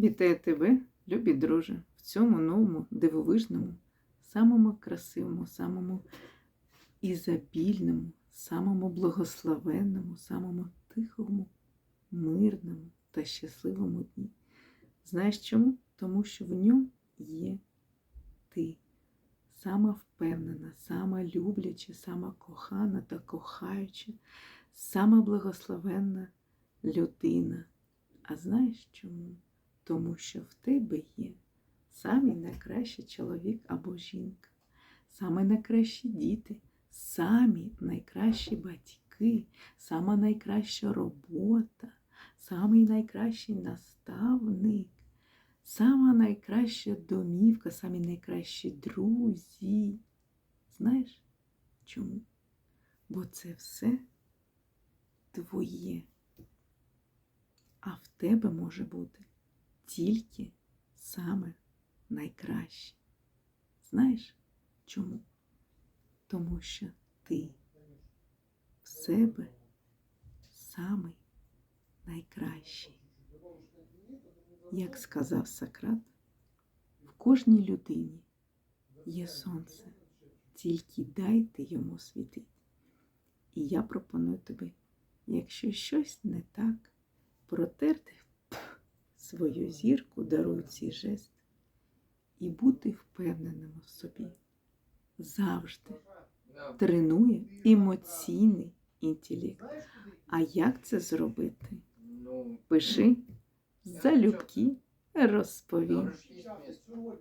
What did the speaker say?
Вітаю тебе, любі друже, в цьому новому, дивовижному, самому красивому, самому ізобільному, самому благословенному, самому тихому, мирному та щасливому дні. Знаєш чому? Тому що в ньому є ти. Сама впевнена, сама любляча, сама кохана та кохаюча, сама благословенна людина. А знаєш чому? Тому що в тебе є самий найкращий чоловік або жінка, самі найкращі діти, самі найкращі батьки, сама найкраща робота, самий найкращий наставник, сама найкраща домівка, самі найкращі друзі. Знаєш чому? Бо це все твоє. А в тебе може бути тільки саме найкраще. Знаєш чому? Тому що ти в себе самий найкращий. Як сказав Сократ, в кожній людині є сонце, тільки дайте йому світити. І я пропоную тобі, якщо щось не так, протерти свою зірку, даруй цей жест, і бути впевненим в собі. Завжди тренує емоційний інтелект. А як це зробити? Пиши залюбки розповім.